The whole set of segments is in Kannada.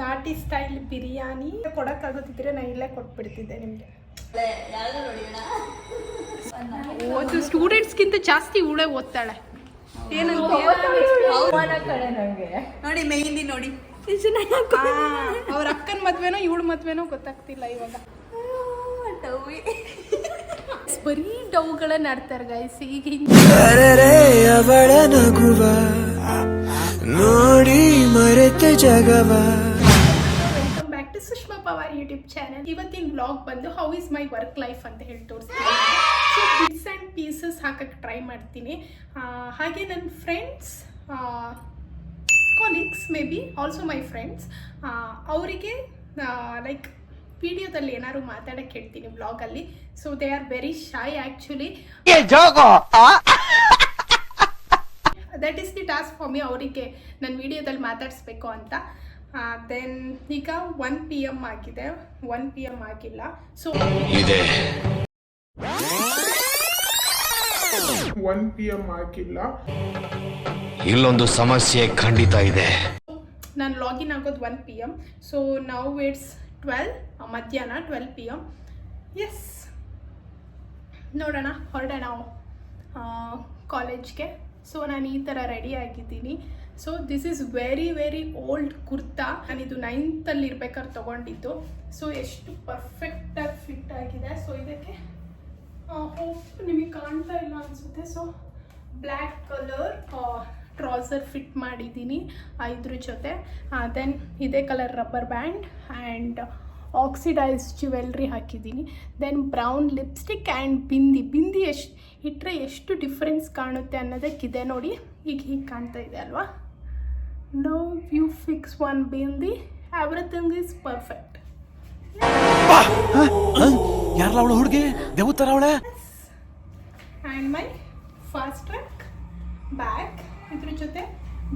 ನಾಟಿ ಸ್ಟೈಲ್ ಬಿರಿಯಾನಿ ಕೊಡೋಕ್ಕಾಗುತ್ತಿದ್ರೆ ನಾನು ಇಲ್ಲೇ ಕೊಟ್ಬಿಡ್ತಿದ್ದೆ ನಿಮಗೆ. ಓದು ಸ್ಟೂಡೆಂಟ್ಸ್ಗಿಂತ ಜಾಸ್ತಿ ಉಳೆ ಓದ್ತಾಳೆ. ಏನಂತ ನೋಡಿ ಮೆಹಿಂದಿ ನೋಡಿ. ಅವ್ರ ಅಕ್ಕನ ಮದ್ವೆನೋ ಇವಳ ಮದ್ವೆನೋ ಗೊತ್ತಾಗ್ತಿಲ್ಲ ಇವಾಗ. ಬರೀ ಡೌಗಳನ್ನ ಆಡ್ತಾರೆ ಗೈಸ್ ಈಗ ಅವಳ ನಗುವ ನೋಡಿ ಮರೆತ ಜಗವ. Pawar YouTube channel. ಇವತ್ತಿನ ಬ್ಲಾಗ್ ಬಂದು how is my work life ಅಂತ ಹೇಳಿ ತೋರಿಸ್ತೀನಿ. ಸೊ ಬಿಟ್ಸ್ ಆ್ಯಂಡ್ ಪೀಸಸ್ ಹಾಕಕ್ಕೆ ಟ್ರೈ ಮಾಡ್ತೀನಿ. ಹಾಗೆ ನನ್ನ friends colleagues may be also my friends ಅವರಿಗೆ ಲೈಕ್ ವಿಡಿಯೋದಲ್ಲಿ ಏನಾದ್ರು ಮಾತಾಡಕ್ಕೆ ಹೇಳ್ತೀನಿ ಬ್ಲಾಗಲ್ಲಿ so they are very shy actually that is the task for me ಅವರಿಗೆ ನನ್ನ ವಿಡಿಯೋದಲ್ಲಿ ಮಾತಾಡಿಸ್ಬೇಕು ಅಂತ. ದೆನ್ ಈಗ ಒನ್ ಪಿ ಎಂ ಆಗಿದೆ. ಒನ್ ಪಿ ಎಂ ಆಗಿಲ್ಲ. ಸೊ ಇದೆ. ಒನ್ ಪಿ ಎಂ ಆಗಿಲ್ಲ. ಇಲ್ಲೊಂದು ಸಮಸ್ಯೆ ಖಂಡಿತ ಇದೆ. ನಾನು ಲಾಗಿನ್ ಆಗೋದು ಒನ್ ಪಿ ಎಂ ಸೊ ನಾವು ಇಟ್ಸ್ ಟ್ವೆಲ್ ಮಧ್ಯಾಹ್ನ ಟ್ವೆಲ್ ಪಿ ಎಂ ಎಸ್ ನೋಡೋಣ ಹೊರಡೋಣ ಕಾಲೇಜ್ಗೆ ಸೊ ನಾನು ಈ ಥರ ರೆಡಿ ಆಗಿದ್ದೀನಿ. So this is very very old kurta ನಾನು ಇದು ನೈನ್ತಲ್ಲಿ ಇರ್ಬೇಕಾದ್ರೆ ತೊಗೊಂಡಿದ್ದು. ಸೊ ಎಷ್ಟು ಪರ್ಫೆಕ್ಟಾಗಿ ಫಿಟ್ ಆಗಿದೆ. ಸೊ ಇದಕ್ಕೆ ಹೋಪ್ ನಿಮಗೆ ಕಾಣ್ತಾ ಇಲ್ಲ ಅನಿಸುತ್ತೆ. So black colour trouser fit ಮಾಡಿದ್ದೀನಿ ಇದ್ರ ಜೊತೆ. ದೆನ್ ಇದೇ colour rubber band and oxidise jewellery ಹಾಕಿದ್ದೀನಿ. Then brown lipstick and bindi bindi ಎಷ್ಟು ಇಟ್ಟರೆ ಎಷ್ಟು ಡಿಫ್ರೆನ್ಸ್ ಕಾಣುತ್ತೆ ಅನ್ನೋದಕ್ಕಿದೆ ನೋಡಿ. ಈಗ ಹೀಗೆ ಕಾಣ್ತಾ ಇದೆ ಅಲ್ವಾ? No you fix one bindi everything is perfect ಯಾರಲ್ಲ ಅವಳು ಹುಡುಗಿ? ದೇವತರ ಅವಳೆ? And my fast track bag ಇದ್ರ ಜೊತೆ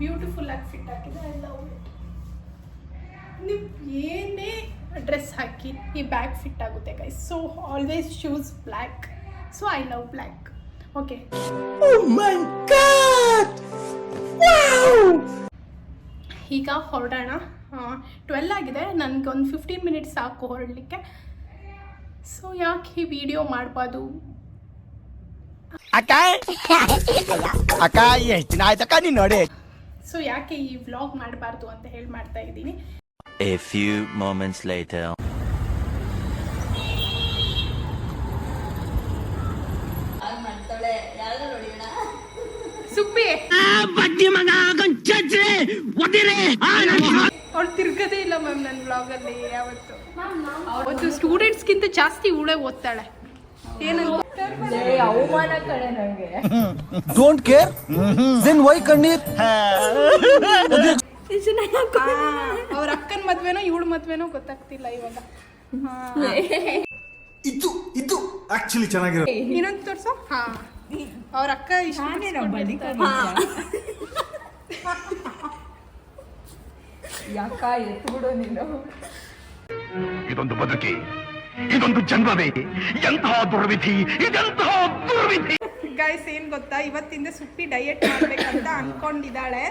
ಬ್ಯೂಟಿಫುಲ್ ಆಗಿ ಫಿಟ್ ಆಗಿದೆ ಐ ಲವ್ ಇಟ್ ನೀವು ಏನೇ ಡ್ರೆಸ್ ಹಾಕಿ ಈ ಬ್ಯಾಗ್ ಫಿಟ್ ಆಗುತ್ತೆ guys so always shoes black so I love black okay ಈಗ ಹೊರಡೋಣ. ಟ್ವೆಲ್ ಆಗಿದೆ. ನನಗೊಂದು ಫಿಫ್ಟೀನ್ ಮಿನಿಟ್ಸ್ ಸಾಕು ಹೊರಡಲಿಕ್ಕೆ. ಸೊ ಯಾಕೆ ಈ ವಿಡಿಯೋ ಮಾಡಬಾರ್ದು? ಸೊ ಯಾಕೆ ಈ ವ್ಲಾಗ್ ಮಾಡಬಾರ್ದು ಅಂತ ಹೇಳಿ ಮಾಡ್ತಾ ಇದ್ದೀನಿ. A few moments later. ಸುಪ್ಪಿ! ಬಡ್ಡಿ ಮಗ ನೋಡಿ ಒದಿರೆ ಅವ್ಳು ತಿರ್ಗದೇ ಇಲ್ಲ ಮ್ಯಾಮ್ ನನ್ನ ಬ್ಲಾಗ್ ಅಲ್ಲಿ ಯಾವತ್ತು. ಒಂದು ಸ್ಟೂಡೆಂಟ್ಸ್ ಗಿಂತ ಜಾಸ್ತಿ ಇವಳೆ ಓದ್ತಾಳೆ. ಏನಂತ? ಅವಮಾನ ಕಡೆ ನನಗೆ ಡೋಂಟ್ ಕೇರ್ ದೆನ್ ವೈ ಕಣ್ಣೀರ್? ಅವ್ರ ಅಕ್ಕನ ಮದ್ವೆನೋ ಇವಳ ಮದ್ವೆನೋ ಗೊತ್ತಾಗ್ತಿಲ್ಲ ಇವಾಗ. ಇದು ಇದು ಆಕ್ಚುಲಿ ಚೆನ್ನಾಗಿರೋ ಇನ್ನೊಂದು ತೋರ್ಸು? ಹಾ. ಅವ್ರ ಅಕ್ಕ ಇಷ್ಟ ಯಾಕ ಎತ್ತು ಬಿಡು ನೀನು? ಇದೊಂದು ಬದುಕಿ ಇದೊಂದು ಜನ್ಮವೇ ಎಂತಹ ದುರ್ವಿಧಿ ಇದೆಂತಹ ದುರ್ವಿಧಿ. ಗೈಸ್ ಏನ್ ಗೊತ್ತಾ? ಇವತ್ತಿಂದ ಸುಪ್ಪಿ ಡಯಟ್ ಮಾಡ್ಬೇಕಂತ ಅನ್ಕೊಂಡಿದ್ದಾಳೆ.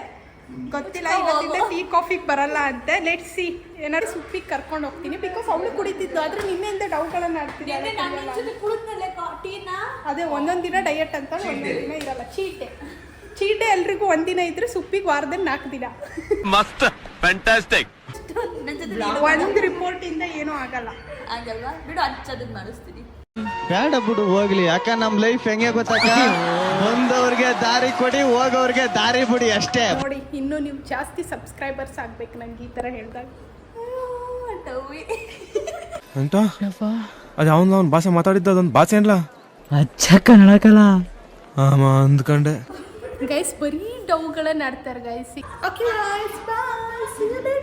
ಗೊತ್ತಿಲ್ಲ ಇವತ್ತಿಂದ ಟೀ ಕಾಫಿಗೆ ಬರಲ್ಲ ಅಂತೆ. ಲೆಟ್ ಸಿ ಏನಾದ್ರು ಸುಪ್ಪಿಗೆ ಕರ್ಕೊಂಡು ಹೋಗ್ತೀನಿ. ಬಿಕಾಸ್ ಅವಳು ಕುಡಿತಿದ್ದು ಆದ್ರೆ ನಿನ್ನೆಯಿಂದ ಡೌಟ್ಗಳನ್ನ ಆಡ್ತಿದ್ದಾಳೆ ಅದೇ ಒಂದೊಂದು ದಿನ ಡಯಟ್ ಅಂತ ಒಂದೊಂದು ದಿನ ಇರಲ್ಲ. ಚೀಟೆ ಚೀಟೆ ಎಲ್ರಿಗೂ ಒಂದಿನ ಇದ್ರೆ ಸುಪ್ಪಿಗೆ ವಾರದಲ್ಲಿ ನಾಲ್ಕು ದಿನ. ಮಸ್ತ್. ಫ್ಯಾಂಟಾಸ್ಟಿಕ್ ಒಂದು ರಿಪೋರ್ಟ್ ಇಂದ ಏನೂ ಆಗಲ್ಲ. ಆಗಲ್ವಾ ಬಿಡು ಹಚ್ಚದನ್ನ ಮಾಡಿಸ್ತೀನಿ. ಬೇಡ ಬಿಡು ಹೋಗ್ಲಿ. ಯಾಕ ನಮ್ ಲೈಫ್ ಹೆಂಗೆ ಗೊತ್ತಾಕ ಬಂದವ್ರಿಗೆ ದಾರಿ ಕೊಡಿ ಹೋಗೋರ್ಗೆ ದಾರಿ ಬಿಡಿ ಅಷ್ಟೇ. ನೋಡಿ ಇನ್ನು ನೀವು ಜಾಸ್ತಿ ಸಬ್ಸ್ಕ್ರೈಬರ್ಸ್ ಆಗ್ಬೇಕು ನಂಗೆ ಈ ತರ ಹೇಳ್ದಾಗ. ಅಂತ ಅದು ಅವನ್ ಅವ್ನ ಭಾಷೆ ಮಾತಾಡಿದ್ದ ಅದೊಂದು ಭಾಷೆ ಏನ್ಲ? ಅಚ್ಚ ಕನ್ನಡಕಲ್ಲ ಆಮ ಅಂದ್ಕೊಂಡೆ. ಗೈಸ್ ಬರೀ ಡೌಗಳನ್ನ ಆಡ್ತಾರೆ guys okay guys bye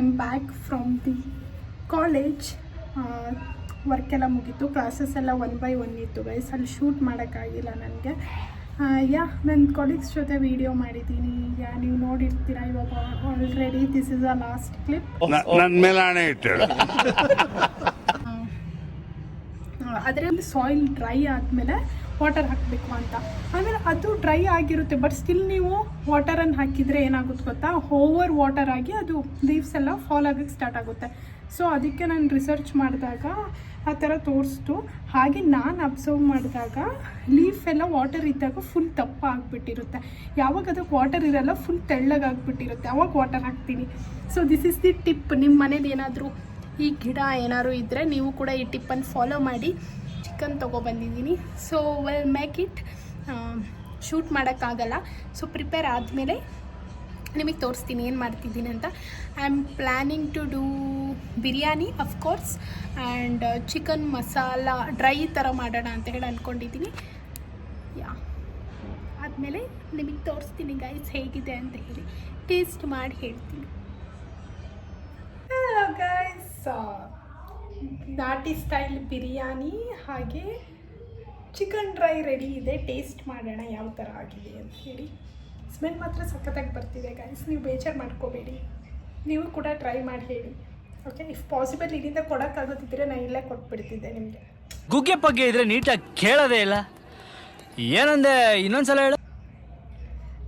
am back from the college work ಎಲ್ಲ ಮುಗೀತು. ಕ್ಲಾಸಸ್ ಎಲ್ಲ ಒನ್ ಬೈ ಒನ್ ಇತ್ತು ಗೈಸ್ ಅಲ್ಲಿ ಶೂಟ್ ಮಾಡೋಕ್ಕಾಗಿಲ್ಲ ನನಗೆ. ಯಾ ನನ್ನ ಕೊಲೀಗ್ಸ್ ಜೊತೆ ವಿಡಿಯೋ ಮಾಡಿದ್ದೀನಿ ಯಾ ನೀವು ನೋಡಿರ್ತೀರಾ ಇವಾಗ already this is a last clip ನನ್ನ ಮೇಲೆ ಹಣೆ ಇಟ್ಟು ಅದರಲ್ಲಿ ಸಾಯಿಲ್ ಡ್ರೈ ಆದಮೇಲೆ ವಾಟರ್ ಹಾಕಬೇಕು ಅಂತ. ಆಮೇಲೆ ಅದು ಡ್ರೈ ಆಗಿರುತ್ತೆ ಬಟ್ ಸ್ಟಿಲ್ ನೀವು ವಾಟರನ್ನು ಹಾಕಿದರೆ ಏನಾಗುತ್ತೆ ಗೊತ್ತಾ? ಓವರ್ ವಾಟರ್ ಆಗಿ ಅದು ಲೀವ್ಸ್ ಎಲ್ಲ ಫಾಲ್ ಆಗೋಕ್ಕೆ ಸ್ಟಾರ್ಟ್ ಆಗುತ್ತೆ. ಸೊ ಅದಕ್ಕೆ ನಾನು ರಿಸರ್ಚ್ ಮಾಡಿದಾಗ ಆ ಥರ ತೋರಿಸ್ತು. ಹಾಗೆ ನಾನು ಅಬ್ಸರ್ವ್ ಮಾಡಿದಾಗ ಲೀಫ್ ಎಲ್ಲ ವಾಟರ್ ಇದ್ದಾಗ ಫುಲ್ ದಪ್ಪ ಆಗಿಬಿಟ್ಟಿರುತ್ತೆ. ಯಾವಾಗ ಅದಕ್ಕೆ ವಾಟರ್ ಇರಲ್ಲ ಫುಲ್ ತೆಳ್ಳಗಾಗ್ಬಿಟ್ಟಿರುತ್ತೆ ಅವಾಗ ವಾಟರ್ ಹಾಕ್ತೀನಿ. So this is the tip ನಿಮ್ಮ ಮನೇಲಿ ಏನಾದರೂ ಈ ಗಿಡ ಏನಾದರೂ ಇದ್ದರೆ ನೀವು ಕೂಡ ಈ ಟಿಪ್ಪನ್ನು ಫಾಲೋ ಮಾಡಿ. Chicken ತೊಗೊಬಂದಿದ್ದೀನಿ. So well make it shoot ಮಾಡೋಕ್ಕಾಗಲ್ಲ. ಸೊ ಪ್ರಿಪೇರ್ ಆದಮೇಲೆ ನಿಮಗೆ ತೋರಿಸ್ತೀನಿ ಏನು ಮಾಡ್ತಿದ್ದೀನಿ ಅಂತ. I am planning to do biryani of course and chicken masala dry ಥರ ಮಾಡೋಣ ಅಂತ ಹೇಳಿ ಅಂದ್ಕೊಂಡಿದ್ದೀನಿ ಯಾ ಆದಮೇಲೆ ನಿಮಗೆ ತೋರಿಸ್ತೀನಿ ಗೈಸ್ ಹೇಗಿದೆ ಅಂತ ಹೇಳಿ. ಟೇಸ್ಟ್ ಮಾಡಿ ಹೇಳ್ತೀನಿ. ಗೈಸ್ ನಾಟಿ ಸ್ಟೈಲ್ ಬಿರಿಯಾನಿ ಹಾಗೆ ಚಿಕನ್ ಡ್ರೈ ರೆಡಿ ಇದೆ. ಟೇಸ್ಟ್ ಮಾಡೋಣ ಯಾವ ಥರ ಆಗಿದೆ ಅಂತ ಹೇಳಿ. ಸ್ಮೆಲ್ ಮಾತ್ರ ಸಖತ್ತಾಗಿ ಬರ್ತಿದೆ ಗೈಸ್ ನೀವು ಬೇಜಾರು ಮಾಡ್ಕೋಬೇಡಿ. ನೀವು ಕೂಡ ಟ್ರೈ ಮಾಡಿ ಹೇಳಿ. ಓಕೆ ಇಫ್ ಪಾಸಿಬಲ್ ಇಲ್ಲಿಂದ ಕೊಡೋಕ್ಕಾಗೋದಿದ್ರೆ ನಾನು ಇಲ್ಲೇ ಕೊಟ್ಬಿಡ್ತಿದ್ದೆ ನಿಮಗೆ. ಗುಗ್ಗೆ ಪಗ್ಗೆ ಇದ್ರೆ ನೀಟಾಗಿ ಕೇಳೋದೇ ಇಲ್ಲ. ಏನಂದೆ? ಇನ್ನೊಂದ್ಸಲ ಹೇಳು.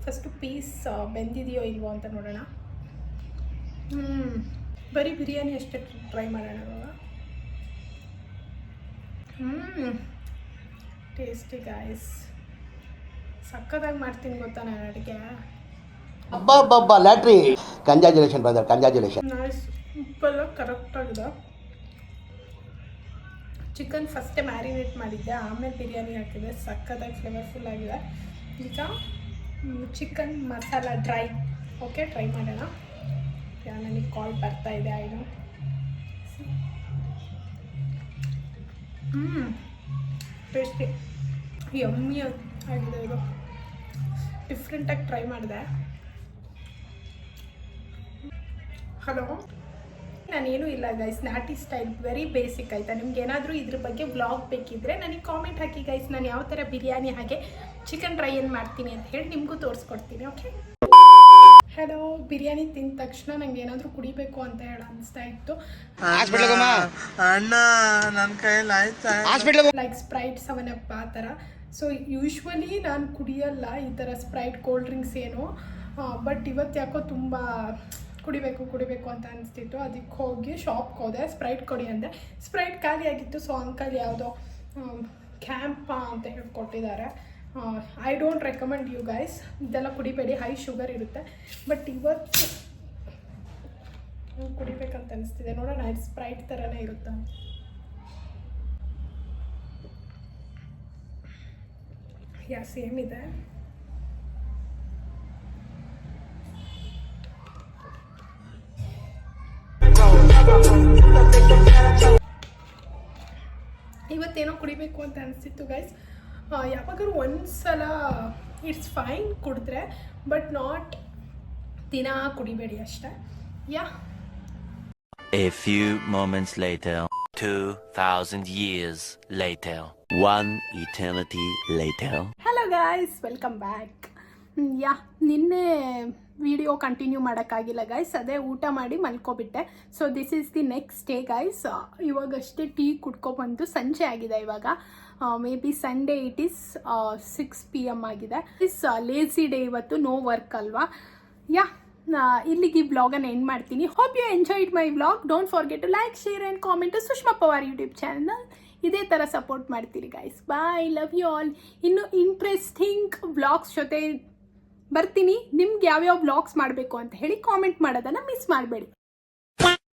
ಫಸ್ಟು ಪೀಸ್ ಬೆಂದಿದೆಯೋ ಇಲ್ವೋ ಅಂತ ನೋಡೋಣ. ಹ್ಞೂ ಬರೀ ಬಿರಿಯಾನಿ ಅಷ್ಟೇ ಟ್ರೈ ಮಾಡೋಣ. ಟೇಸ್ಟಿ ಗಾಯ್ಸ್ ಸಕ್ಕತ್ತಾಗಿ ಮಾಡ್ತೀನಿ ಗೊತ್ತಾ ನಾನು ಅಡುಗೆ. ಅಬ್ಬಾ lottery. Congratulations brother congratulations nice ಉಪ್ಪೆಲ್ಲ ಕರೆಕ್ಟಾಗಿದೆ ಚಿಕನ್ ಫಸ್ಟೇ ಮ್ಯಾರಿನೇಟ್ ಮಾಡಿದ್ದೆ. ಆಮೇಲೆ ಬಿರಿಯಾನಿ ಹಾಕಿದೆ. ಸಕ್ಕತ್ತಾಗಿ ಫ್ಲೇವರ್ಫುಲ್ ಆಗಿದೆ. ಈಗ chicken masala dry okay try ಮಾಡೋಣ. ನನಗೆ ಕಾಲ್ ಬರ್ತಾ ಇದೆ ಐನು ಹ್ಞೂ ಟೇಸ್ಟಿ ಯಮ್ಮಿ ಆಗಿದೆ ಇದು. ಡಿಫ್ರೆಂಟಾಗಿ ಟ್ರೈ ಮಾಡಿದೆ. ಹಲೋ ನಾನೇನು ಇಲ್ಲ ಗೈಸ್ ನಾಟಿ ಸ್ಟೈಲ್ ವೆರಿ ಬೇಸಿಕ್ ಆಯಿತಾ? ನಿಮ್ಗೆ ಏನಾದರೂ ಇದ್ರ ಬಗ್ಗೆ ವ್ಲಾಗ್ ಬೇಕಿದ್ರೆ ನನಗೆ ಕಾಮೆಂಟ್ ಹಾಕಿ ಗೈಸ್ ನಾನು ಯಾವ ಥರ ಬಿರಿಯಾನಿ ಹಾಗೆ ಚಿಕನ್ ಡ್ರೈ ಏನು ಮಾಡ್ತೀನಿ ಅಂತ ಹೇಳಿ ನಿಮಗೂ ತೋರಿಸ್ಕೊಡ್ತೀನಿ ಓಕೆ ಹಲೋ ಬಿರಿಯಾನಿ ತಿಂದ ತಕ್ಷಣ ನಂಗೆ ಏನಾದರೂ ಕುಡಿಬೇಕು ಅಂತ ಹೇಳಿ ಅನಿಸ್ತಾ ಇತ್ತು. ಅಣ್ಣ ನನ್ನ ಕೈಯಲ್ಲಿ ಆಯ್ತಾ? ಲೈಕ್ ಸ್ಪ್ರೈಟ್ ಸೆವೆನ್ ಅಪ್ ಆ ಥರ ಸೊ ಯೂಶ್ವಲಿ ನಾನು ಕುಡಿಯಲ್ಲ ಈ ಥರ ಸ್ಪ್ರೈಟ್ ಕೋಲ್ಡ್ ಡ್ರಿಂಕ್ಸ್ ಏನು. ಬಟ್ ಇವತ್ತು ಯಾಕೋ ತುಂಬ ಕುಡಿಬೇಕು ಕುಡಿಬೇಕು ಅಂತ ಅನಿಸ್ತಿತ್ತು. ಅದಕ್ಕೆ ಹೋಗಿ ಶಾಪ್ಗೆ ಹೋದೆ. ಸ್ಪ್ರೈಟ್ ಕೊಡಿ ಅಂದೆ. ಸ್ಪ್ರೈಟ್ ಖಾಲಿ ಆಗಿತ್ತು ಸೊ ಅಂಕಲ್ ಯಾವುದೋ ಕ್ಯಾಂಪ ಅಂತ ಹೇಳಿ ಕೊಟ್ಟಿದ್ದಾರೆ I don't recommend you guys ಇದೆಲ್ಲ ಕುಡಿಬೇಡಿ. ಹೈ ಶುಗರ್ ಇರುತ್ತೆ. ಬಟ್ ಇವತ್ತು ಕುಡಿಬೇಕಂತ ಅನಿಸ್ತಿದೆ. ನೋಡೋಣ, ಇದು ಸ್ಪ್ರೈಟ್ ಥರನೇ ಇರುತ್ತೆ? ಯಾ ಸೇಮ್ ಇದೆ. ಇವತ್ತೇನೋ ಕುಡಿಬೇಕು ಅಂತ ಅನಿಸ್ತಿತ್ತು ಗೈಸ್ ಯಾವಾಗಾದ್ರೂ ಒಂದ್ಸಲ ಇಟ್ಸ್ ಫೈನ್ ಕುಡಿದ್ರೆ ಬಟ್ ನಾಟ್ ದಿನ ಕುಡಿಬೇಡಿ ಅಷ್ಟೇ. Yeah. A few moments later. 2,000 years later. One eternity later. Hello guys welcome back yeah ನಿನ್ನೆ ವಿಡಿಯೋ ಕಂಟಿನ್ಯೂ ಮಾಡೋಕ್ಕಾಗಿಲ್ಲ ಗಾಯ್ಸ್ ಅದೇ ಊಟ ಮಾಡಿ ಮಲ್ಕೊಬಿಟ್ಟೆ. So this is the next day guys ಇವಾಗಷ್ಟೇ tea ಕುಡ್ಕೊಬಂದು ಸಂಜೆ ಆಗಿದೆ ಇವಾಗ. May be Sunday it is six P M ಆಗಿದೆ. ಇಸ್ ಲೇಸಿ ಡೇ ಇವತ್ತು ನೋ ವರ್ಕ್ ಅಲ್ವಾ? ಯಾ ಇಲ್ಲಿಗೆ ಈ ಬ್ಲಾಗನ್ನು ಎಂಡ್ ಮಾಡ್ತೀನಿ. Hope you enjoyed my blog don't forget to like share and comment Sushma Pawar YouTube channel ಇದೇ ಥರ ಸಪೋರ್ಟ್ ಮಾಡ್ತೀರಿ guys bye love you all ಇನ್ನು ಇಂಟ್ರೆಸ್ಟಿಂಗ್ ಬ್ಲಾಗ್ಸ್ ಜೊತೆ ಬರ್ತೀನಿ. ನಿಮ್ಗೆ ಯಾವ್ಯಾವ ಬ್ಲಾಗ್ಸ್ ಮಾಡಬೇಕು ಅಂತ ಹೇಳಿ ಕಾಮೆಂಟ್ ಮಾಡೋದನ್ನು ಮಿಸ್ ಮಾಡಬೇಡಿ.